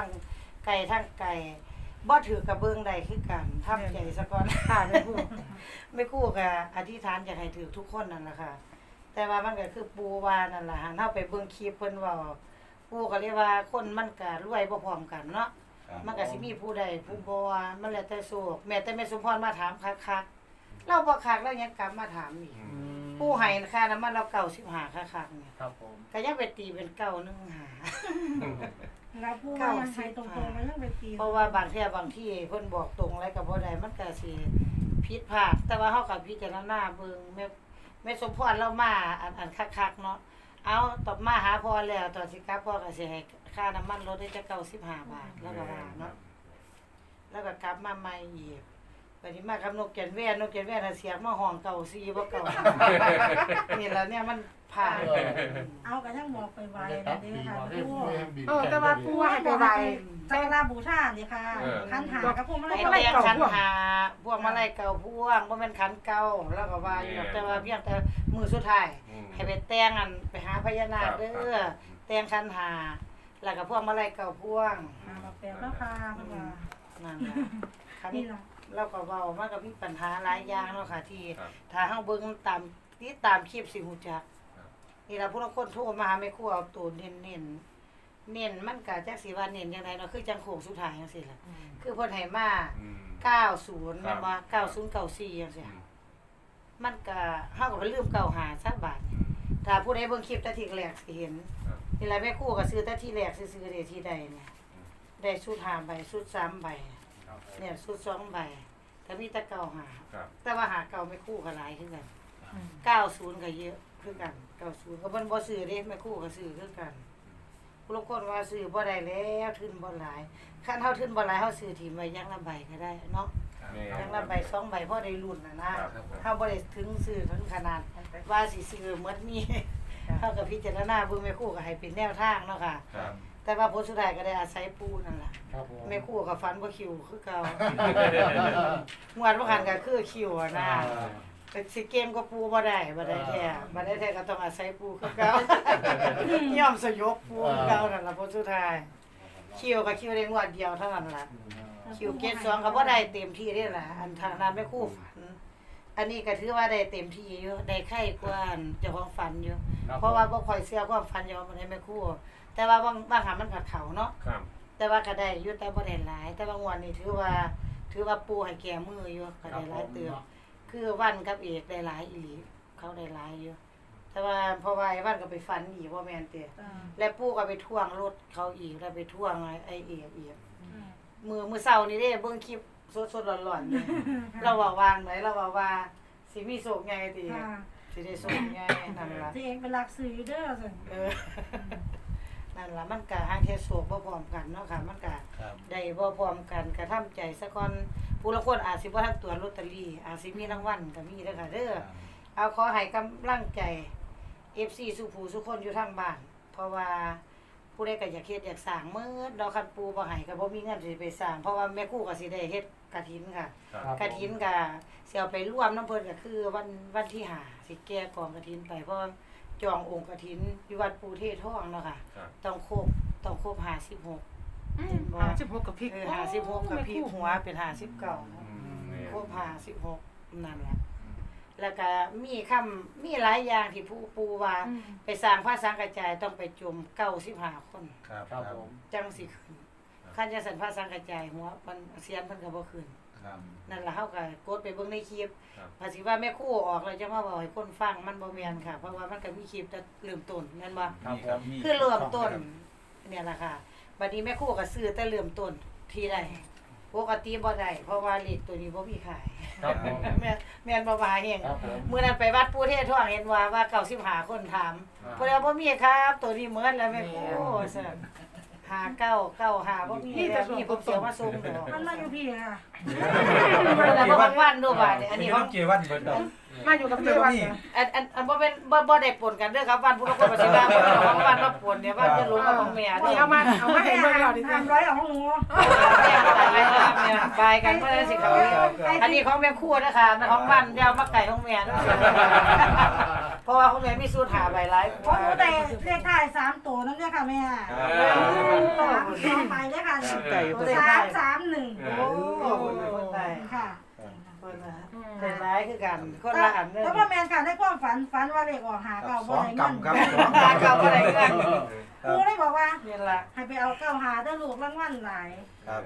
ทางไก่ทางไก่บ่ถือกระเบื้องใดคือกันทำใจซะก่อนค่ะแม่ครูไม่คู่กับอธิษฐานอยากให้ถือทุกคนนั่นแหละค่ะ แต่ว่ามันก็คือปูว่านั่นแหละหันเฮาไปเบิ่งคลิปเพิ่นเว้าปูก็เรียกว่าคนมันก็รวยบ่พร้อมกันเนาะมันก็สิมีผู้ใดผู้บ่ว่ามันแล้วแต่โชคแม้แต่แม่สมพรมาถามคักๆเราบ่คักแล้วยังกลับมาถามอีกอืม ผู้ให้ค่าน้ำมันเราเก่า15คักๆเนี่ยครับผม ก็ยังไปตีเป็นเก่านึงหา เราพูดว่ายังไปตรงๆมันยังไปตีเพราะว่าบางเที่ยบางที่เพิ่นบอกตรงอะไรกับบ่ได้มันก็สิผิดพลาดแต่ว่าเฮาก็พิจารณาเบิ่งแม่แม่สมพรเรามาอันอันคักๆเนาะเอาตอบมาหาพ่อแล้วตอนสิกลับพ่อก็สิให้ค่าน้ำมันรถได้จะ95บาทแล้วก็ว่าเนาะแล้วก็กลับมาใหม่อีก บัดนี้มากับนกแก่นแว่นนกแก่นแว่นน่ะเสียงมาห้องเก่าซีบ่เก่า นี่แหล้วเนี่ยมันผ่านเอากระทั่งบอกไปไว้ได้ตันะดเด้ปีค่ะมาแม่ให้ครูแม่บินเออแต่ว่าปูให้ไปไว้สักการะบูชาเนี่ยค่ะคันหากับพวกมันไปก็ไม่แต่งเก่าขันพวกหาพวงมาลัยเก่าพวงบ่แม่นขันเก่าแล้วก็ว่าอยู่แต่ว่าเพียงแต่มือสุดท้าย อืม ให้ไปแต่งอันไปหาพญานาคเด้ครัอบแต่งขันหา แล้วก็พวงมาลัยเก่าพวงหามาแปลแล้วค่ะมันว่านั่นล่ะคันนี่ล่ะ เราก็เว้ามันก็มีปัญหาหลายอย่างเนาะค่ะ ที่ครับถ้าเฮาเบิ่งตามติดตามคลิปสิฮู้จักครับ นี่ล่ะผู้ลางคนโทรมาหาแม่ครัวเอาตัวเน้นๆเน้นมันก็จักสิว่าเน้นจังไดเนาะคือจังโค้งสุดท้ายจังซี่ล่ะคือเพิ่นให้มาอืม 90ครัแม่บนบ่9094จังซี่อืมมันก็เฮาก็ไปลืมเก่าหาสักบาทถ้าผู้ใดเบิ่งคลิปแต่ทีแรกสิเห็นครับนี่แหละแม่ครู่ก็ซื้อแต่ที่แรกซื้อๆได้ที่ใดเนี่ย อืม ได้ชุดห้าใบชุดสามใบ ครับผมเนี่ยชุดสองใบก็มีแต่เก่าหา ครับแต่ว่าหาเก่าแม่ครู่ก็หลายคือกัน90ก็เยอะคือกัน90ก็เพิ่นบ่ซื้อเด้แม่ครู่ก็ซื้อคือกันผู้ลางคนว่าซื้อบ่ได้แล้วทุนบ่หลายคันเฮาทุนบ่หลายเฮาซื้อถิ่มไว้อย่างละใบก็ได้เนาะแม่อย่างละใบสองใบพอได้รุ่นน่ะนะครับครับ เฮาบ่ได้ถึงซื้อถึงขนาดว่าสิซื้อหมดนี่เท่ากับพิจารณาเบิ่งแม่ครู่ก็ให้เป็นแนวทางเนาะค่ะ ครับ แต่ว่าผลสุดท้ายก็ได้อาศัยปูนั่นล่ะครับผม แม่ครู่ก็ฟันบ่คิวคือเก่างวดบ่คันก็คือคิวอะนะแต่สิเกมก็ปูบ่ได้บ่ได้แท้บ่ได้แท้ก็ต้องอาศัยปูคือเก่ายอมสยบปูคือเก่านั่นล่ะผลสุดท้ายคิวก็คิวได้งวดเดียวเท่านั้นล่ะ คิวเกตสองก็บ่ได้เต็มที่เด้ล่ะ อันทางนั้นแม่ครู่ฝัน อันนี้ก็ถือว่าได้เต็มที่อยู่ได้ไข่กว่าอันเจ้าของฝันอยู่คบเพราะว่าบ่ค่อยเชื่อความฝันเจ้าของบ่ได้แม่ครู่ แต่ว่าบางบางหามันผัดเขาเนาะครับ แต่ว่าก็ได้อยู่แต่บ่ได้หลาย แต่บางวันนี่ถือว่า ถือว่าปูให้แก่มืออยู่ก็ได้หลายเติบคือวันกับเอกได้หลายอีหลีเขาได้หลายอยู่แต่ว่าเพราะว่าไอ้วันก็ไปฝันอีกว่าแม่นเตะและปูก็ไปท่วงรถเขาอีกแล้วไปท่วงไอ้เอกอีกมือมือเช้านี่เด้เบิ่งคลิปสดๆร้อนๆเนี่ยเราว่าวางไว้เราว่าว่าสิมีโศกไงติค่ะสิได้โศกไงนั่นล่ะที่เองเป็นหลักสื่อเด้อสิเออ นั่นล่ะมันก็หางแค่โศกบ่พร้อมกันเนาะค่ะ มันก็ครับได้บ่พร้อมกันก็ทำใจซะก่อนผู้ละคนอาจสิบ่ทันตัวจลอตเตอรี่อาจสิมีรางวัลก็มีเด้อค่ะเด้อ เอาขอให้กำลังใจ FC สุผู้สุคนอยู่ทางบ้าน เพราะว่าผู้ใดก็อยากเฮ็ดอยากสร้างเมื่อดอกคันปูบ่ให้ก็บ่มีเงินสิไปสร้างเพราะว่าแม่ครูก็สิได้เฮ็ดกฐินค่ะครับ กฐินก็สิเอาไปร่วมน้ำเพิ่นก็คือวันวันที่ห้าสิแก้กองกฐินไปเพราะว่า จององค์กฐินอยู่วัดปูเทศทองเนาะค่ะครับ ต้องครบต้องครบ56หาสิบหกกับพริกเออ56กับพี่หัวเป็น59เนาะอืมแม่ครบ56นั่นแหละแล้วก็มีคำมีหลายอย่างที่ผู้ปูว่าไปสร้างพระสังกระจายต้องไปจม95คน ครับ ครับผม จังสิขึ้นคันจะสันพระสังกระจายหัวมันเสียนเพิ่นก็บ่ขึ้น ครับ นั่นล่ะเฮาก็กดไปเบิ่งในคลิปครับ ภาษีว่าแม่ครู่ออกแล้วจะมาบอกให้คนฟังมันบ่แม่นค่ะ เพราะว่ามันก็มีคลิปแต่เริ่มต้นแม่นบ่ ครับผม คือเริ่มต้นเนี่ยล่ะค่ะบัดนี้แม่ครู่ก็ซื้อแต่เริ่มต้นที่ใดปกติบ่ได้เพราะว่าเลขตัวนี้บ่มีขายครับผม แม่นแม่นบ่ว่าแฮงครับผมมื้อนั้นไปวัดปู่เทศท่วงเห็นว่าว่า95คนถามอ่าเพิ่นว่าบ่มีครับ ตัวนี้เหมือนแล้วแม่ครู่ซั่น หาเก้าเก้าหาบ่มีแล้วมีผมเสียวมาส่งดอกมันมาอยู่พี่ค่ะแต่บ่บางวันดูว่าเนี่ยอันนี้มีขต้อองงเกี่ยววันเบิดดอกมาอยู่กับเจ้าวันเนี่ยอันอันอันบ่เป็นบ่บ่ได้ปนกันเด้อครับวันพุทธคุณปฏิบัติบ่ได้ของวันมาปนเนี่ยว่าจะรู้กับของแม่เด้อเอามาเอามาให้เบิ่งเราดิสามร้อยเอาของหนูแม่ตายแล้วแม่เนี่ยบายกันเมื่อไรสิเขาอันนี้ของแม่ครู่นะคะของบ้านเดียวมาไก่ของแม่นะเพ ราะว่าของแม่มีสูตรหาใบไร้เพราะผู้ใดเลขท้ายสามตัวนั่นเนี่ยค่ะแม่สามสองไปเลยค่ะสามสามหนึ่งโอ้คนไทยค่ะคนละเป็นร้ายคือกันคนละอันเลยแล้วพ่อแมนค่ะในความฝันฝันว่าเลขออกหาเก่าสบ่องได้เงินกำครับตาเก่าอะไรกันครูได้บอกว่านี่ละให้ไปเอาเก้าหาเด้อลูกรางวัลหลายครับ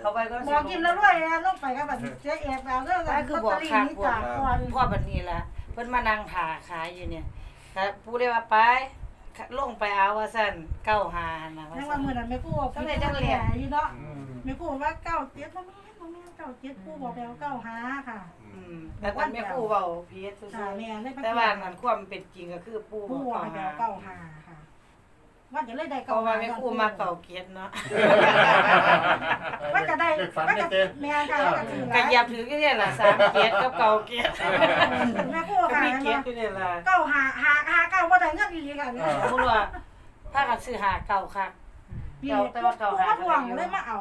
เขาไปก็บอกกินแล้วด้วยนะลงไปก็แบบเจ๊เอกแล้วเรื่องก็คือบอกลขาอดตเตบออกรี่นี่จากก่อนพ่อบันนี้ละ เพิ่นมานั่งถาขายอยู่เนี่ยแต่ปูได้ว่าไปลงไปเอาว่าสั่นเก้าหานะในวันมื้อนั้นแม่ครูบอกพี่จังเลยอยู่เนาะแม่ครูว่าเก้าเจ็ดบ่แม่นบ่แม่นเก้าเจ็ดครูบอกไปเอาเก้าหาค่ะ อืมแต่ตอนแม่ปูเว้าพีชซื่ค่ะอแม่ได้ๆแต่ว่ามันความเป็นจริงก็คือปูครูบอกให้ไปเก้าเอาหาเก้าหาค่ะ ว่าจะเลยได้เพเก้าราะหาว่าแม่ปูมาเก่าเกียรติเนาะว่าจะได้ฝันว่าไม่จะเต้แม่ค่ะว่าจะถือหก็ลายเหยียบถือก็เนี่ยล่ะสามเกียรติกับเก่าเกียรติแม่ครูก็ค่ะมีเกียรติอยู่เนี่ยล่ะเก้าหาหาหาเก้าบ่ได้เงินอีหลีค่ะพูดว่าถ้ากันซื้อหาเก่าคักนี่เก้าแต่ว่าเก้าหา ผู้ว่าทวงเลยมาเอา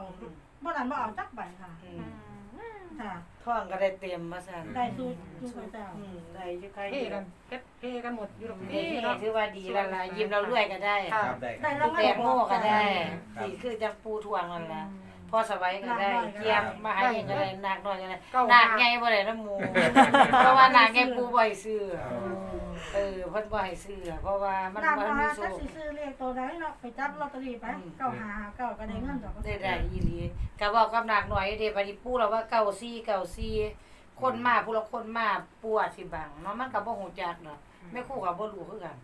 บ่นั้นบ่เอาจักใบค่ะอืมค่ะ ท่องก็ได้เต็มมาสั่นได้สูตรสูตรเจ้าอืมได้อยู่ใครเฮกันเฮ็ดเฮกันหมดอยู่ตรงนี่นี้เนาะ ถือว่าดีแล้วล่ะยิ้มเรารวยก็ได้ครับได้คได้รับรางวัลแตงโมก็ได้นี่คือจังปูทวงนั่นล่ะพ่อสบายก็ได้เกียมมาให้ก็ได้นักน้อยก็ได้นักใหญ่บ่ได้น้ำหมูเพราะว่านักใหญ่ปูบ่ให้ซื้อ เออ เพิ่นบ่ให้ซื้อเพราะว่ามันนางบ่ว่ามีถ้าสูสิซื้อเลขตัวใดเนาะไปจับลอตเตอรี่ไปเก้าหาเก้าก็ได้เงินดอกได้ได้อีหลีก็บอกกับนักหน่อยเด้บัดนี้ปูเราว่าเก่าซี่เก่าซี่คนมาผู้ละคนมาปูอาจสิบังเนาะมันก็บ่ฮู้จักดอกแม่ครูก็บ่รู้คือกัน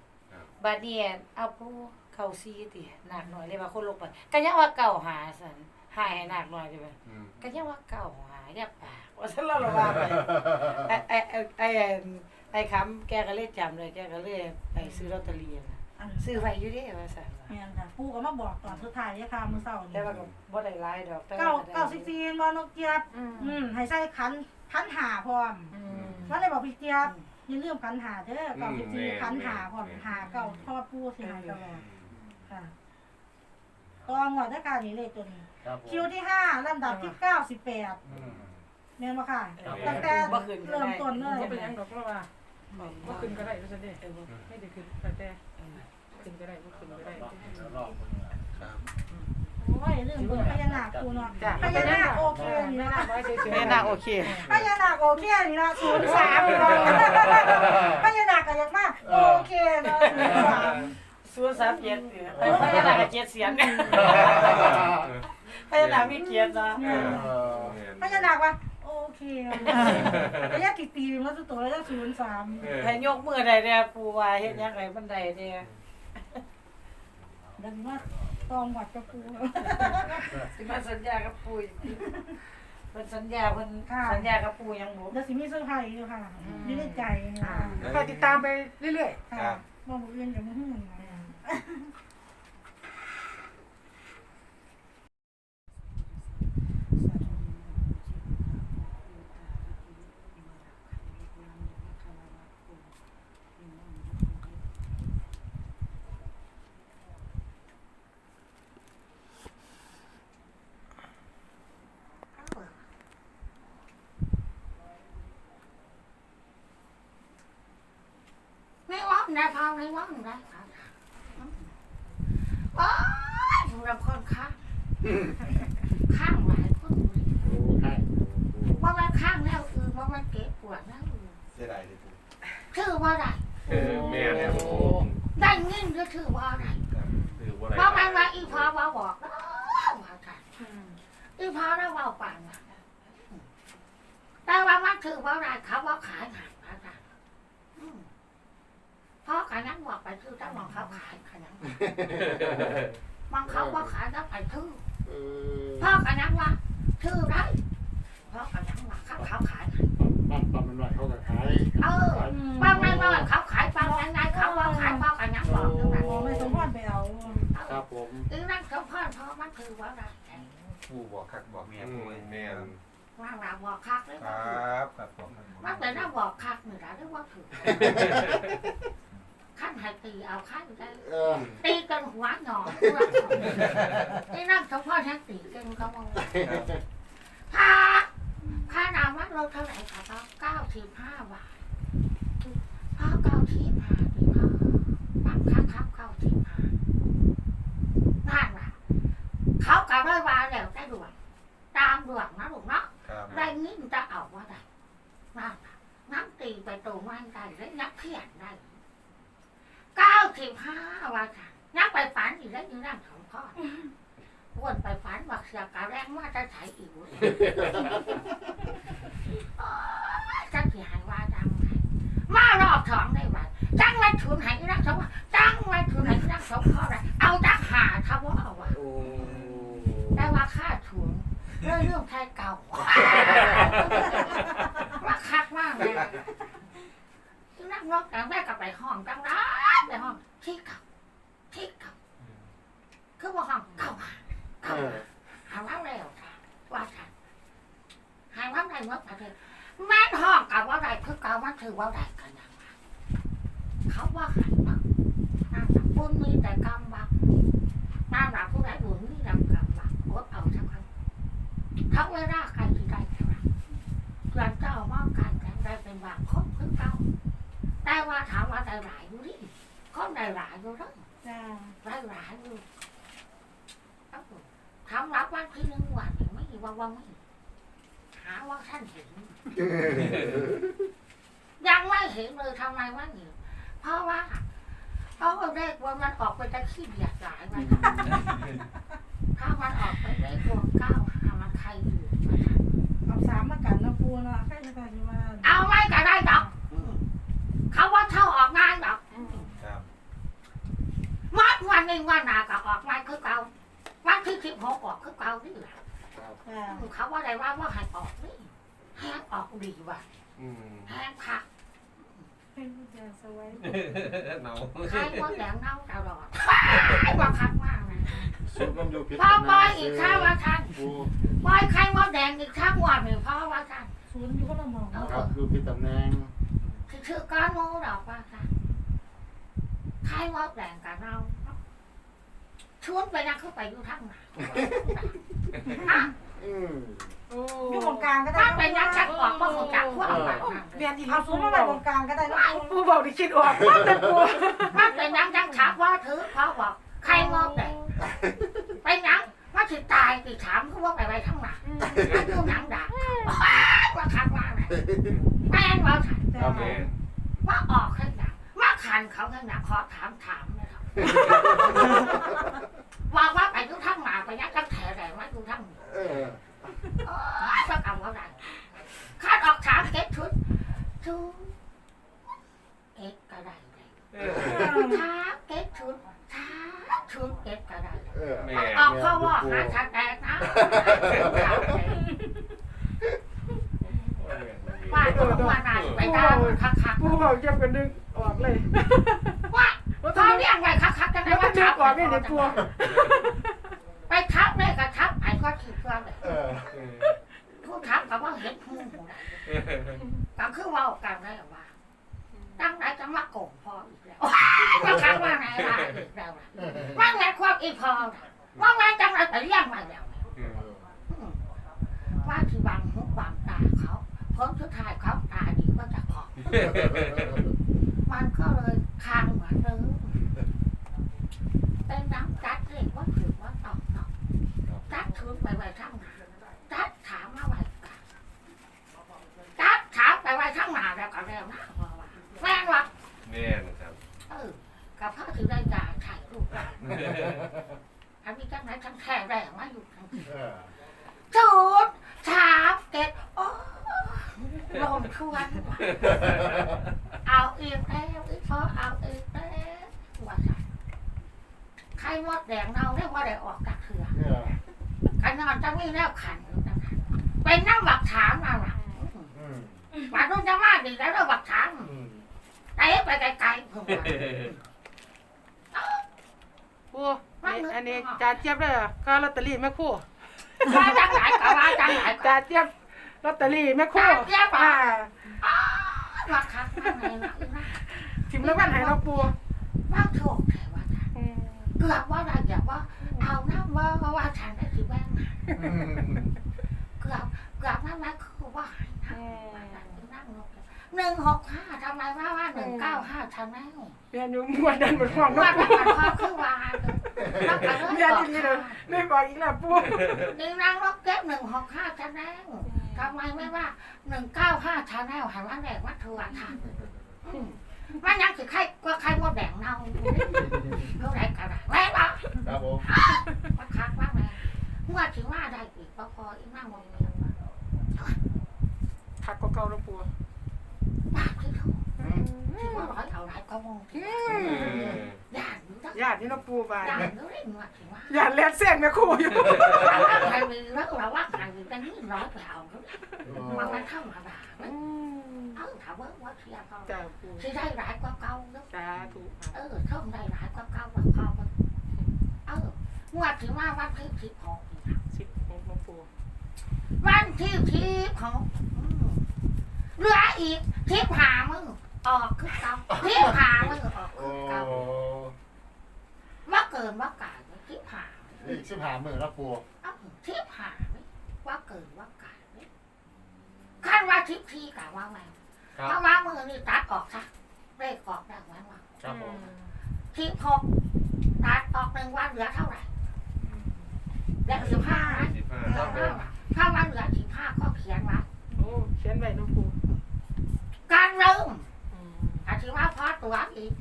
บัดนี้เอาผู้เข้าซีติหนักหน่อยเลยว่าคนลงไปก็ยังว่าเก่าหาสันหายให้หนักหน่อยใช่ไหมก็ยังว่าเก่าหาอย่าปากว่าซั่นเราละว่าไป ไอ้ไอ้ไอ้ไอ้ ไอ้คำแกก็เลยจำเลย แกก็เลยไปซื้อลอตเตอรี่น่ะอันซื้อไว้อยู่เด้ว่าซั่นว่าแม่นค่ะปู่ก็มาบอกตอนสุดท้ายเนี่ยค่ะมื้อเช้าแต่นี่ว่าก็บ่ได้หลายดอกแต่เก้าว่าก็ได้เก้าสิบสี่บ่นกเจี๊ยบอืมอืมให้ใส่ขันขันหาพร้อมอืมว่าเลยบอกพี่เจี๊ยบอย่าลืมขันหาเด้อเก้าสิบสี่ขันหาพร้อมหาเก้าพ่อปู่สิให้ตลอดค่ะตองหัวด้วยการนี้เลขตัวนี้ ครับผมคิวที่ห้าลำดับที่เก้าสิบแปดอืม แม่นบ่ค่ะครับ ตั้งแต่เริ่มต้นเลบ่ยเป็นหยังดอกเพราะว่าบ่ขึ้นก็ได้ว่าซั่นเด้เออบ่ไม่ได้ขึ้นแต่แต่ขึ้นก็ได้บ่ขึ้นก็ได้ครับโอ้ยเรื่องเบิ่งพญานาคกูเนาะพญานาคโอเคนี่แม่เนาะน่าบ่เฉยๆแม่น่าโอเคพญานาคโอเคนี่เนาะศูนย์สามเนาะพญานาคก็ยังมาโอเคเนาะศูนย์สามศูนย์สามเจ็ดเสียเอ้ยพญานาคก็เจ็ดเสียนพญานาคมีเกียรติเนาะพญานาคว่า โอเคพญากิตีมันสุดตัวแล้วศูนย์สามให้ยกมือได้เด้อปู่ว่าเฮ็ดหยังไงมันได้เด้อดังว่าตองหวัดกับกูสิมาสัญญากับปู่อีกทีเพิ่นสัญญาเพิ่นสัญญากับปู่ยังบ่เดี๋ยวสิมีเซอร์ไพรส์อยู่ค่ะนี่ในใจอ่าค่ะคอยติดตามไปเรื่อยค่ะบ่มืออื่นกับมือหื่นนะ ไม่ว่างได้พอไม่ว่างได้ค่ะโอ้ยสำหรับคนข้างข้างหลายคนเลยว่ามันข้างแล้วคือว่ามันเก็บปวดแล้วอื่น เสียดายเลยปู่ ชื่อว่าอะไร เออแม่เนี่ยโอ้โหได้เงินก็ชื่อว่าอะไรคือว่าอะไรว่ามันว่าอีพอว่าบอกนะว่ากันๆอืมอีพอแล้วว่าปังนะแต่ว่ามันคือว่าอะไรเขาว่าขายหนังนะจ๊ะอืมเพราะกันนั้นบอกไปคือต้องมองเขาขายขนาดนั้นมองเขาว่าขายแล้วไปทื่อเออพ่อกันนังว่าชื่อไรพ่อกันนังว่าเขาเขาขายนะบ้านปั๊มมันหน่อยเขาก็ขายเออบางนายว่าเขา ขายบางนายเขาว่าขายพ่อกันนังบอกนั่นแหละมองไม่สมพรไปเอาครับผมอีนั่นเขาพ่อพ่อมันคือว่าอะไรปู่บอกคักบอกเมียอืปู่มแม่นว่าเราบอกคักหรือครับครับบอกครับว่าแต่เราบอกคักเหมือนึ่งหรือว่าถือขั้นให้ตีเอาขั้นได้ตีกันหัวหนอนอีนั่นเขาพ่อทั้งตีกันเขาบอกถ้าเราเท่าไหร่คะพ่องเก้าสิบห้าบาทพ่อเก้าสิบห้าดีพ่อบังคับครับเก้าสิบห้านั่นล่ะเขากะได้ว่าแล้วได้ด่วนตามด่วนนะลูกเนาะ ครับ ได้งินจะเอาว่าได้นั่นล่ะน้ำตีไปตรงวันได้และนักเขียนได้เก้าสิบห้าว่าค่ะนักไปฝันอีกแล้วอยู่นั่นของพ่อวนไปฝันว่าเสียกะแรง ว่าจะใช้อีกเว้ย จังสิหายว่าจังไงมารอบสองได้ไหมจังไว้ทุนใหายนักสงฆ์จังไว้ทุนใหายนักสงฆ์เพราะอะไรเอาจักหาถ้าว่าเอาวะ โอ้ ได้ว่าค่าทุนเรื่องเรื่องไทยเก่าว่าคักมากเลยนักนกแต่แม่ก็ไปห้องจังได้ไปห้องที่เก่าที่เก่าคือว่าห้องเก่าหา เอ เก่า อ หาหาว่าแล้วค่ะว่าฉัน หาว่าไประเทศแม่นห้องกับว่าไรคือเก่ามันถือว่าไรกันยังไงเขาว่าหันมาน่าจะพูดมีแต่กำบักน่าหลับผู้ใดบุญนี่ลำกำบักอดเอาสักครั้งเขาเวลาใครที่ได้เท่าไหร่เพื่อนเจ้ามองกันแข่งได้เป็นบางคนคือเก่าแต่ว่าถามว่าได้หลายอยู่ดิคนได้หลายอยู่แล้วจ้าได้หลายอยู่เอ้าถามรับวันที่หนึ่งวันหนึ่งไม่ว่าว่าไม่าว่าท่านเห็น ยังไม่เห็นเลยทำไมไม่เห็นเพราะว่าเพราะว่าเลขวันมันออกไปจะขี้เบียดหลายมันถ้ามันออกไปเลขรวมเก้าห้ามันใครอยู่เอาสามมากันนะปูเนาะใครจะกันมาเอาไม่ก็ได้ดอกอืมเขาว่าเท่าออกงานดอกอืมครับมัดวันหนึ่งวันหนาก็ออกมาคือเก่าวันที่สิบหกออกคือเก่านี่แหละ จ้าเขาว่าอะไรว่าว่าให้ออกนี่แห้งออกดีว่ะอืมแห้งผักเป็นผู้ชายสวยเนาใครว่าแดงเน่าตลอดว่าคักมากนะสุดมันอยู่พิษพ่อปอยอีกข้าว่าท่านปูปอยใครว่าแดงอีกข้างวันหนึ่งพ่อว่าท่านศูนย์อยู่ก็ละมองครับอยู่พิษตำแหน่งคือชื่อก้อนโมดอกว่าท่านใครว่าแดงกับเราชวนไปนั่งเข้าไปอยู่ทั้งไหนอะ อืมโอ้อยู่ตรงกลางก็ได้ถ้าไปนั่งชักออกมาคงจักพวกแบบนั้นเรียนอีกเอาศูนย์มาไว้ตรงกลางก็ได้นะปูปูบอกที่คิดออกมากแต่ปูมันไปนั่งจังชักว่าถือเพราะบอกใครว่าแดงไปนั่งว่าสิตายสิถามเขาว่าไปไปทั้งไหนมันอยู่หนังดักว่าคักว่าไหนแม่งว่าท่านจ้าแม่นว่าออกข้างหนังว่าคันเขาข้างหนังขอถามถามนะครับ ไปยักษ์ทั้งแถแรงว่าทุกทั้งเออสักคำว่าไรคาดออกถามเก็ตชุดชุดเก็ตก็ได้เลยเออช้าเก็ตชุดช้าชุดเก็ตก็ได้เลยเออออกข้อว่าหาทางแดงนะว่าตัวว่านายไปตามคักคักปูบอกเก็บกันดึงออกเลยว่าเขาเรียกไว้คักคักกันแล้ว่าก็ดึงออกนี่เดี๋ยว ไปทับเลยกับทับไอ้ก็ถือเพื่อนเลยเออเออผู้ทับกับว่าเห็นหูหูได้ก็คือว่ากันได้ว่าตั้งไหนจะมาโกงพออีกแล้วว่าครั้งว่าไหนว่าอีกแล้วว่าไงความอีพอว่าไงจังไรแต่เลี้ยงมาแล้วว่าที่บังหูบังตาเขาผลสุดท้ายเขาตาดีก็จะขอบมันก็เลยคางเหมือนเดิมเป็นน้ำจัดเรียกว่าถือว่าตอบเนาะจัดทุน ไปไว้ทั้งหนาจัดถามมาไว้กันจัดถามไปไว้ทั้งหนาแล้วก็แล้วนะว่าว่าแม่งวะแม่นะครับเออกับพ่อถือได้จ่าถ่ายรูปได้อันนี้จังไหนทั้งแค่แรงมาอยู่ทั้ง เออ จุดถามเก็บโอ้ลมชวนว่ะเอาอีกแล้วอีกพอเอาอีกแล้วว่าใช่ใครมดแดงเน่าเรียกว่าได้ออกจากเถื่อ เออ ขันนอนจะมีแล้วขันอยู่จังหันเป็นนั่งบักถามมาหลัง อืม มาดูจะมาดีแล้วเราบักถาม อืม เตะไปไกลๆเพิ่งว่า ปูอันนี้จานเจี๊ยบเลยค่าลอตเตอรี่แม่ ครู่ว่าจังไหนก็ว่าจังไหนก็จานเจี๊ยบลอตเตอรี่แม่ครู่จานเจี๊ยบเหรออ่าว่าคักนั่นไงนะอีนะทิมแล้วกันให้เราปูว่าโชคแต่ว่าท่านอืมเกือบว่าอะไรอย่าว่า เอาน้ำว่าว่าฉันได้สิแม่งอืมเกือบเกือบนั่นนะคือว่าหายนะนั่งนก หนึ่งหกห้าทำไมว่าว่าหนึ่งเก้าห้าทำไมเรียนอยู่มวนดันเหมือนห้องว่าเนาะมันพอคือว่าแล้วก็เรียนเริ่มดีๆเลยไม่บอกอีกแล้วปูนี่นั่งนกเก็บหนึ่งหกห้าทำไมทำไมไม่ว่าหนึ่งเก้าห้าทำไมหันว่าแดกว่าทัวร์ค่ะว่ายังคือใครก็ใครมดแดงเน่าเท่าไรกันแม่บอกครับผมมาคักว่าแม่เมื่อถึงว่าได้อีกพอพออีนั่งมองเมียทักก็เก่าแล้วปู ปากที่ถูกอืมที่ว่าร้อยเอาไรก็มองที่ย่านอยู่ตั้งญาตินี่เนาะปูบานย่านอยู่เร่งว่าถึงว่าญาติแลนแซงแม่ครูอยู่ใครมีแล้วเราว่าใครมีแต่นี่ร้อยไปเอามันมันเข้ามาด่าเออถามว่าว่าเทียบเขาจ้าปูที่ได้ร้ายกว่าเก่าแล้วสาธุเออท่องได้ร้ายกว่าเก่าว่าพอมันเออเมื่อถึงว่าวันที่สิบหกสิบหกเนปูวันที่สิบหก เหลืออีกทิพหามือออกคือเก่าทิพหามือออกโอ้คือเก่าว่าเกินว่าไก่ทิพหาอีกสิบห้าหมื่นแล้วปูเอ้าทิพหาว่าเกินว่าไก่ขั้นว่าทิพทีกะว่าแม่ครัเพบราะว่ามือนี่ตัดออกซะเลขออกได้ไหมว่าครับผมทิพหกตัดออกหนึ่งวันเหลือเท่าไหร่เหลือสิบห้าไหม สิบห้าเหลือห้าไหมถ้าวันเหลือสิบห้าก็เขียนไว้โอ้เขียนไว้เนาะปู การเริ่มอาทิว่าพอตัวอีก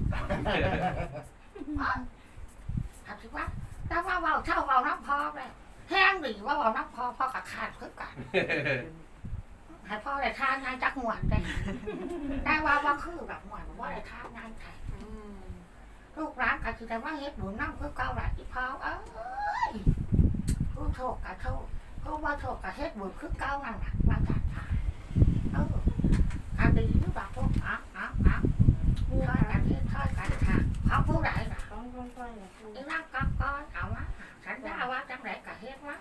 อาทิว่าแต่ว่าเบาเท่าเบาน้ำพอเลยแห้งดีว่าเบาน้ำพอพอกับขาดคือกันให้พ่อได้ทานงานจักหวนได้ได้ว่าว่าคือแบบหวนว่าได้ทานงานไทยลูกร้านก็คือแต่ว่าเฮ็ดบุญน้ำคือเก่าหลายอีพอเอ้ยผู้โชคกับโชคผู้ว่าโชคกับเฮ็ดบุญคือเก่านั่นแหละมาจัดทานเออ อันดีหรือเปล่าพวกอะอะอะช่วยกันเฮ็ดช่วยกันทานเขาผู้ใดน่ะต้องต้องต้องอย่าพูดอีนั่งกับก้อนเอาวะฉันยาว่าจังไรกับเฮ็ดวะ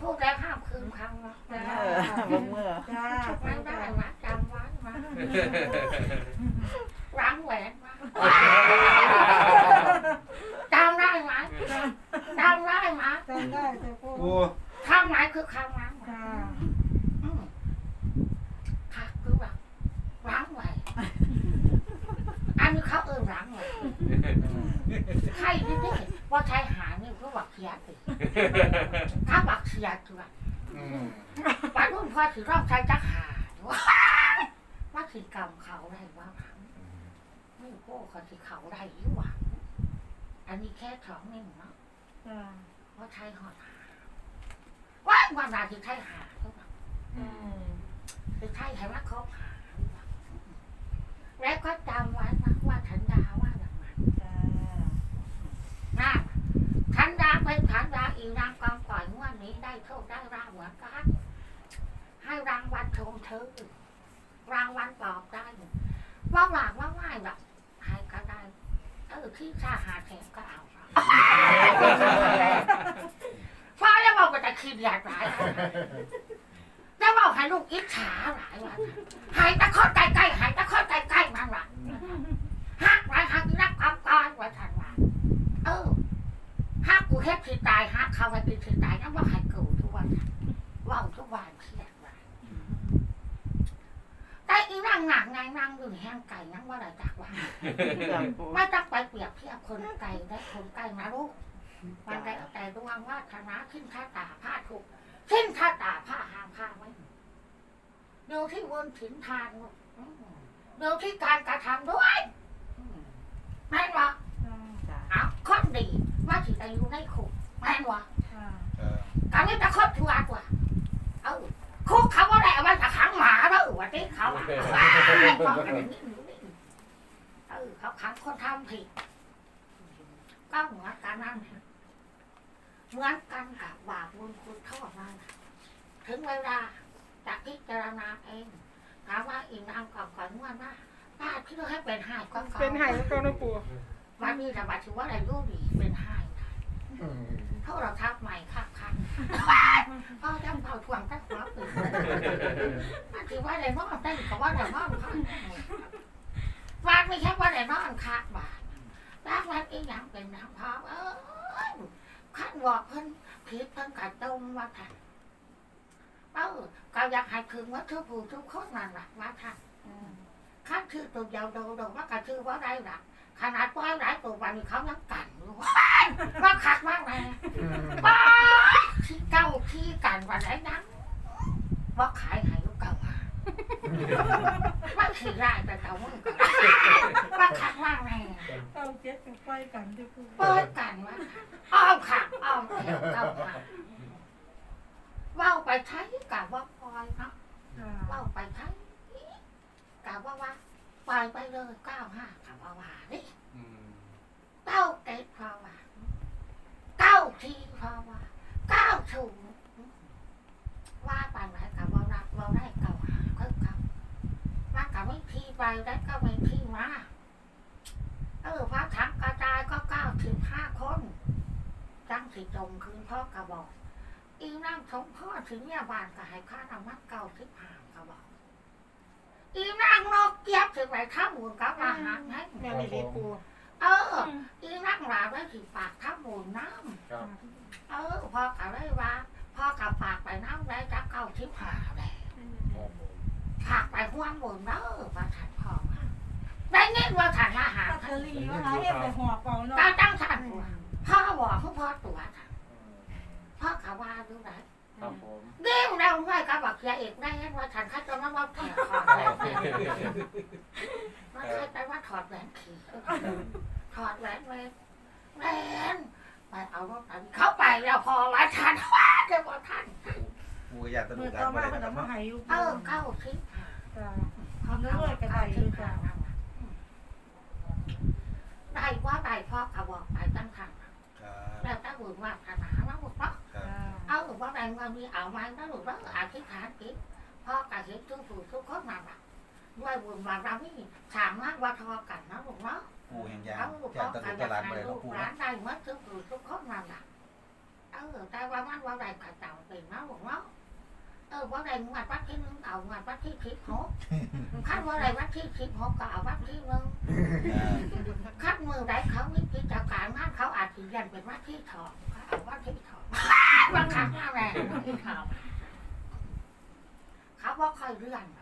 พูดแล้วห้ามคืนคำวะจ้าบ่เมื่อจ้าไม่ได้วะจำไว้วะรังแหวนวะจำได้ไหมจำได้ไหมจำได้จะพูดปูคำไหนคือคำนั้นจ้า อืมค่ะคือแบบรังแหวนอันนี้เขาเออรังแหวน ใครที่นี่ว่าใช้หานี่คือบักเสียติถ้าบักเสียตัวอืมวันรุ่นพ่อถือรอบใช้จักหาว้าว่าถือกรรมเขาได้ว่าหวังไม่โก้เขาถือเขาได้หรือหวังอันนี้แค่สองหนึ่งเนาะจ้าว่าใช้หอดหาว่าวันนาถือใช้หาหรือเปล่าอืมถือใช้ให้ว่าครบหาหรือเปล่าแล้วก็จำไว้นะว่าฉันดาว่าอย่างนั้น จ้า นะฉันดา เป็นฉันดาอีนางกองก่อยงวดนี้ได้โชคได้ราบเหมือนกันให้รางวัลชมเธอรางวัลปลอบได้ว่าหวานว่าง่ายแบบให้ก็ได้เออที่ชาหาแถมก็เอาฟ้าจะบอกว่าจะคิดอยากหลายจะบอกให้ลูกอิจฉาหลายวันหายตะคอดใกล้ๆหายตะคอดใกล้ๆมันว่ะหักไว้หักนักความก้อนว่าทันว่าเออหักกู เฮ็ดสิตายหักเขาไปเป็นสิตายนั่นว่าให้กูทุกวันว่าทุกวันเครียดว่าแต่อีนั่งหนักไงนั่งอยู่แห้งไก่นั่งว่าอะไรจากว่าไม่ต้องไปเปรียบเทียบคนไกลและคนใกล้นะลูกมันได้แต่ดวงว่าธนาขึ้นค่าตาผ้าถูกขึ้นค่าตาผ้าห้ามผ้าไว้ดูที่วนถึงทางลูกอืมดูที่การกระทำด้วยอืมแม่นวะจ้าเอาคนดี ว่าสิอายุในคุกแม่นวะจ้าการนี้จะครอบชัวร์กว่าเออคุกเขาว่าได้เอาไว้จะขังหมาแล้วว่าที่เขาอะบอกกันอย่างนี้เออเขาขังคนทำผิดก็เหมือนกันนั่นแหละเหมือนกันกับบาปบุญคุณโทษนั่นน่ะถึงเวลาจะพิจารณาเองถามว่าอีนางก่อนก่อนว่าว่าป้าที่เราให้เป็นหายก็ก่อนเป็นไห้แล้วก็เนาะปูวันนี้ระบาดถือว่าอะไรรู้ดีเป็นหายนะอืม เท่าเราทับใหม่คักคันพ่อจำเผาทวงตั้งหัวปืนมันถือว่าอะไรนอนได้กับว่าอะไรนอนคักวันไม่ใช่ว่าอะไรนอนคักบาทแล้ววันอีหยังเป็นนางพ่อเออขั้นบอกเพิ่นผิดเพิ่นกะตรงว่าค่ะเออก็อยากให้คืนว่าทุกผู้ทุกคนนั่นแหละว่าท่านข้าคือตัวเดียวโดดว่ากระชื่อว่าได้หลักขนาดว่าหลายตัววันเขายังกัน อยู่ว่าคักมากเลยอืมป้าที่เก้าที่กันวันไหนนั้นว่าขายให้ลูกเก่ามาว่าขี่ได้แต่เก่ามึงก็ว่าคักมากเลยเก้าเจ็ดกับไฟกันที่ปูเปิดกันว่าอ้อมขักอ้อมเอวเก้าขักว่าไปใช้กับว่าปล่อยเนาะค่ะว่าไปใช้กับว่าว่าปล่อยไปเลยเก้าห้ากับว่าว่านี่อืม เก้าเจ็ดพราะว่าเก้าทีพราะว่าเก้าถูกว่าไปไหนกับว่ารักว่าได้เก้าหาก็เก้าว่ากับไม่ทีไปได้ก็ไม่ทีมาเออพระถังกระจายก็เก้าถึงห้าคนจังสิจมคืนพ่อกระบอกอีนั่งสมพ่อถึงเนี่ยบ้านก็ให้ข้าทำมัดเก้าถึงห้ากระบอกอีนั่งนกเกียบถึงไหนข้ามูลกับอาหารให้แม่นี่ดีปู เอออีนั่งหลาไว้ถือปากข้ามูลน้ำครับเออพ่อกับได้ว่าพ่อกับปากไปน้ำได้จับเก้าทิพหาเลยครับผมปากไปห้วงบนเด้อว่าฉันพ่อว่าได้เงินว่าฉันอาหารปัตเตอรี่ว่าเฮ็ดไปหอบเป่าเนาะตาตั้งฉันว่าพ่อบอกให้พ่อตัวฉันพ่อกับว่าดูไหนครับผมเรื่องเราง่ายกับบักยาเอกได้เงินว่าฉันข้าจะมาว่าแขกถอดแหวนแหวนมันเคยไปว่าถอดแหวนขี่ ถอดแหวนแหวนแหวนไปเอารถอันเข้าไปแล้วพอว่าฉันว่าจะบอกท่านปูอยากสนุมืกอกัต่อนไปมาเลยเพิ่นนะเอาคมารับให้อยู่เออเข้าทิพย์จ้าเขาเรื่อยก็ได้อยู่จ้ะได้ว่าได้พ่อกระบอกไปตั้งทางครับแล้วถ้าบุญว่าขนาดนั้นบุญเนาะ ครับ เอาหรือว่าแรงว่ามีเอาไม้ถ้าหรือว่าอธิษฐานจิตพ่อกระเห็นทุกผู้ทุกคนมาแบบ ด้วยบุญบารมีสามารถว่าทอกันนะลูกเนาะปูแห่งยาเอางลูกอยาพ่อกตะกลุระกตะอยากลานไปให้เลยลูนะกปูหลานะนได้เมื่อทุกผู้ทุกคนมาแบบเออแต่ว่ามันว่าแรงกระเจ้าเป็นนะลูกเนาะเออว่าแรงงวดวัดที่หนึ่งเอางวดวัดที่สิบหกขั้นว่าแรงวัดที่สิบหกก็เอาวัดที่หนึ่งคัดมือได้เขามีกิจการงานเขาอาจจะยันเป็นว่าที่ถอดเอาว่าที่ถอดบางครั้งมาแรงที่ถอดเขาว่าค่อยเลื่อนน่ะ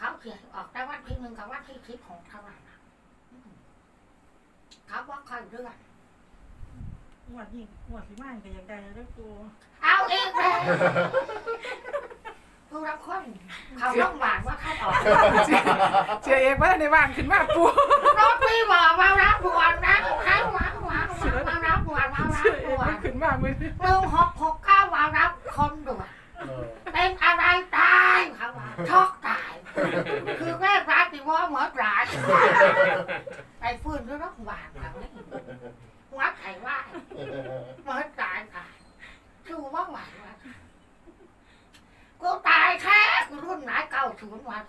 เขาเขียนออกได้วันที่หนึ่งกับวันที่สิบหกเท่านั้นน่ะอืมเขาว่าค่อยเลื่อนงวดนี้งวดสิมาก็อยากได้แล้วเด้อปูเอาอีกแล้วผู้รับคนเขาต้องหวานว่าท่านออกเจียเอกว่าในว่างขึ้นมาปูรถพี่บอกมารับบวชนะให้มามามารับบวชมารัเจียบเอบกวว่าชขึ้นมาเมื่อหนึ่งหกหกเก้ามารับคนด่วนเออเป็นอะไรตายเขาว่าช็อกตาย คือแม่พระติว่าเหมือนหลานไปฟื้นด้วยรักหวานเขาเนี่ยวัดไข่ว่าเหมือนตายตายคือว่าหวานว่ากูตายแท้กูรุ่นไหนเก้าศูนย์วัน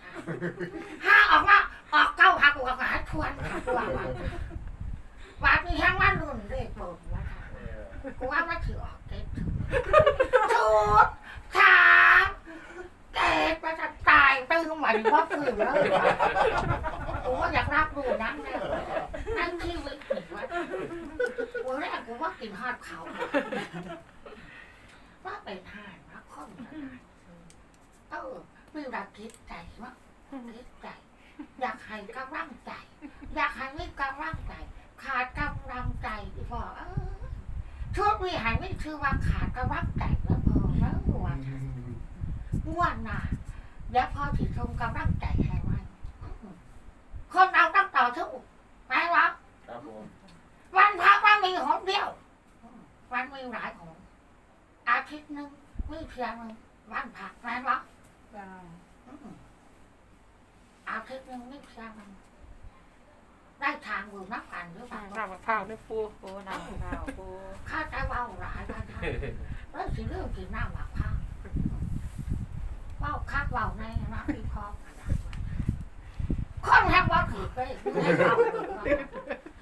ห้าออกมาออกเก้าหักออกหาทวนค่ะกูว่าวันวันนี้แห้งว่ารุ่นเลขโบนว่ากูว่ามันถือออกเก็ตชุดขามเก็ตมันจา ตื้อใหม่ว่าฝืนแล้วกูว่าอยากรับรู้นั่งแน่นั่งที่วิกฤตว่ากูแรกกูว่ากินฮอดเขาว่าเป็นห่านว่าคนเออมีรักคิดใจมั้งคิดใจ อยากให้กำลังใจ อยากให้มีกำลังใจ ขาดกำลังใจที่พอเออช่วงนี้หายไม่ชื่อว่าขาดกระวักแต่งแล้วพอแล้วหัวง่วนหนา แล้วพอถือชมกำลังใจให้ไว้อืมคนเราต้องต่อสู้ไหมวะครับผมวันพักมันมีหนเดียวอืมวันมีหลายหนอาทิตย์หนึ่งมีเพียงหนึ่งวันพักไหมวะจ้าอืมอาทิตย์หนึ่งมีเพียงหนึ่งได้ทางบุญนักกันหรือเปล่าน้ำมะพร้าวด้วยปูปูน้ำมะพร้าวปูข้าจะเว่าหลายกันค่ะเรื่องสิเรื่องกินน้ำหมัก ข้าวเว่าคักเว่าในนะพี่คอคนแฮกว่าถือไป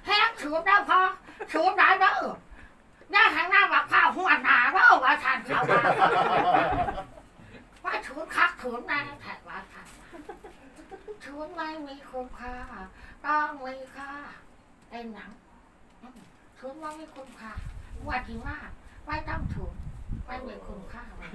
แฮกถือได้พอถือได้เด้อหน้าทางหน้าหมักข้าวหัวหนาเด้อว่าทานเขาว่าว่าถือคักถือในแถวว่าทานถือไม่มีคุณค่าต้องมีค่าเป็นหนังถือว่าไม่คุ้มค่าว่าที่ว่าไม่ต้องถูกไม่มีคุณค่าเลย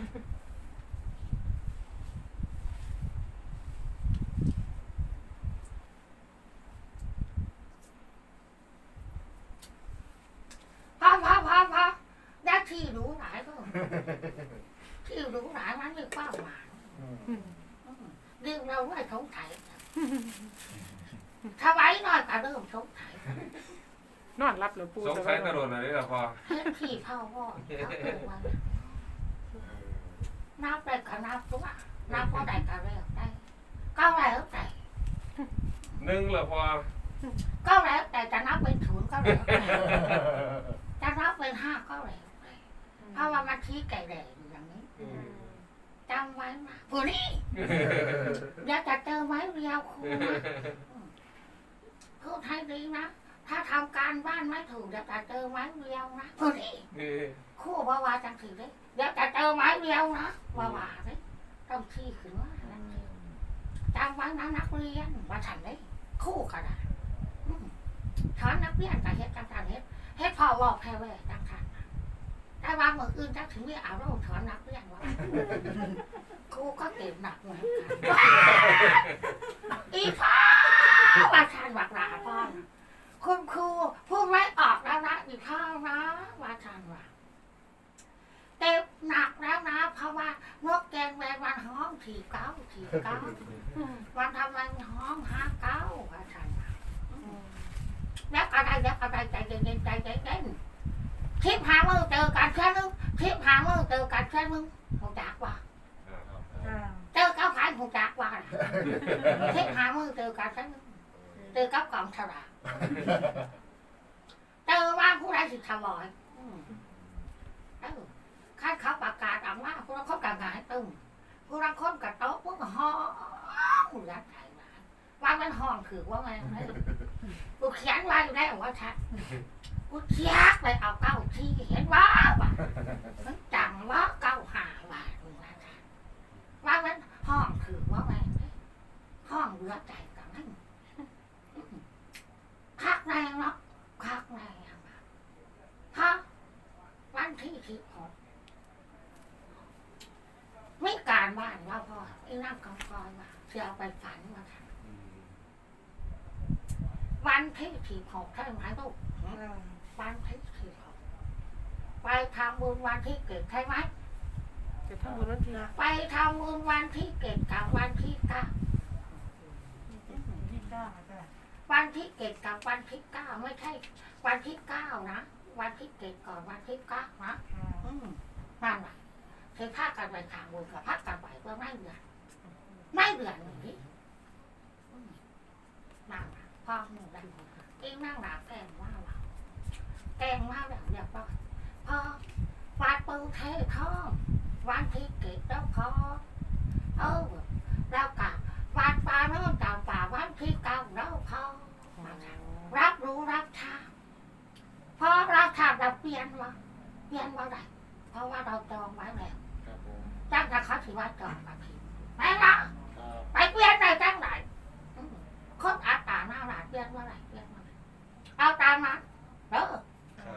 ที่รู้หลายมันมี ความหมายอืมอืมอืมเรื่องเราไม่สงสัยถ้าไว้หน่อยก็เริ่มสงสัยนอนรับแล้วปูสงสัยตะโดนอะไรล่ะพอเฮ็ดขี้เผาพ่อเขาเออว่านับได้ก็นับตัวนับว่าได้ก็แล้วได้ก็แล้วแต่หนึ่งเหรอพอก็แล้วแต่จะนับเป็นศูนย์ก็แล้วแต่จะนับเป็นห้าก็แล้วแต่เพราะว่ามันชี้ไก่แดงอยู่อย่างนี้อืมจำไว้นะผู้นี้อยากจะเจอไม้เรียวครูนะพูดให้ดีนะ ถ้าทำการบ้านไม่ถูกอยากจะเจอไม้เรียวนะผู้นี้ครู่ว่าวาจังถือเลยเดี๋ยวจะเจอไม้เรียวนะว่าวาเลยต้องที่ขึ้นว่านั่นเองจำไว้นะนักเรียนว่าฉันเลยครู่ก็ได้อืมถอนนักเรียนกับเฮ็ดจังการเฮ็ดเฮ็ดพอบอกแพ้แว่จังการนะแต่ว่าเมื่ออื่นจังถึงเรียกเอาเราถอนนักเรียนว่าครูก็เก็บหนักเหมือนกันอีฟ้าว่าฉันบักหลาพ่อนคุณครูพูดไม่ออกแล้วนะอีข้าวนะว่าฉันว่าเต็มหนักแล้วนะ เพราะว่านกแกงแมนวันห้องถีเก้าถีเก้าวันทำวันห้องห้าเก้าอาจารย์แล้วอะไรแล้วอะไรใจเย็นๆใจเย็นๆ ทิพหามือเจอกันแค่นึงทิพหามือเจอกันแค่นึงหูจักว่าเจอกับใครหูจักว่าทิพหามือเจอกันแค่นึงเจอกับกองฉลากเจอว่าผู้ใดสิทวอยอืมเออข้าเขาประกาศออกมาพวกเราเขากางายตึงพวกเราคนกับโต๊ะพวกห้องยัดไถ่มาว่ามันห้องถือว่าไงกูเขียนไว้ได้ว่าชัด กูเชียกไปเอาเก้าที่เห็นว่าว่ามันจังว่าเก้าหาว่าดูว่าชัดว่ามันห้องถือว่าไงห้องเรือใจกับมันคักแรงเนาะคักแรงอะฮะวันที่สิบหกไม่การบ้านว่าพ่อไอ้นั่งกองกอยมาเสียไปฝันมาค่ะวันที่สี่หกใช่ไหมลูก วันที่สี่หกไปทำบุญวันที่เกิดใช่ไหมจะทำบุญวันที่ไปทำบุญวันที่เกิดกับวันที่เก้าที่เก้าจ้าวันที่เกิดกับวันที่เก้าไม่ใช่ วันที่เก้านะวันที่เกิดก่อนวันที่เก้านะอืมนั่นแหละคือพากันไปทางบุญกับพากันไปเพื่อไม่เดือดไม่เดือดหนีอืมนั่งน่ะพ่อหนูได้ที่นั่งหลับแกงว่าเรา แกงว่าแบบเรียบร้อยพอวาดปูเทท่องวันที่เกิดแล้วพอเออแล้วกับวาดปลาเริ่มจากป่าวันที่เก้าแล้วพอรับรู้รับทราบพอรับทราบเราเปลี่ยนวะเปลี่ยนว่าไรเพราะว่าเราจองไว้แล้วจ้างถ้าเขาถือว่าจองมาผิดแม่ละครับไปเปลี่ยนเลยจ้างไหนคนอัตาหน้าหลานเปลี่ยนเมื่อไหร่เปลี่ยนเมื่อไหร่เอาตามนั้นเด้อ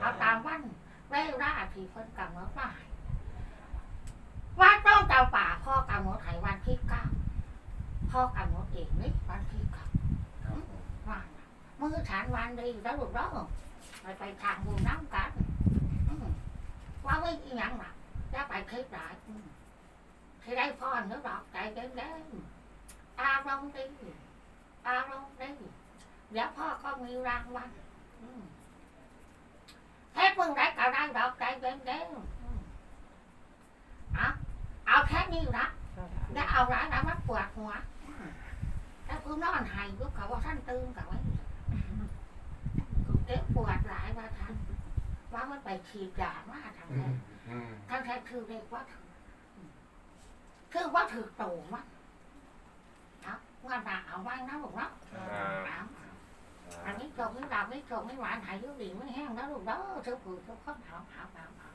เอาตามวันเวลาที่เพิ่นกำหนดมาว่าต้องเจ้าป่าพ่อกำหนดให้วันที่เก้าพ่อกำหนดเองนี่วันที่เก้าครับผมว่าน่ะมือฉันวันดีแล้วหลูกเด้องไปไปทางบุญน้ำกันว่าไม่ยังหรอกจะไปคิดหลายที่ได้พรนึกดอกใจเด้งๆอารมณ์ดีอารมณ์ดีเดี๋ยวพ่อก็มีรางวัลอืม เฮ็ดมึงได้ก็ได้ดอกใจเด้งๆอืมเอาเอาแค่นี้นะแล้วเอาร้านน้ำมันปวดหัวแล้วคุณนอนหายยุบเขาว่าท่านตื่นกับไว้กูเจ็บปวดหลายว่าท่านว่ามันไปฉีดยามาทางไหนทางแท้คือเรียกว่าถือคือว่าถือโตมั้งครับว่าหนาเอาไว้นะลูกเนาะเอันนี้จบไม่หลับไม่จบไม่หวานหายยุ่งหลิงไม่แห้งแล้วลูกเด้อเจ้าผืนเจ้าข้อหาวหาวหาวหา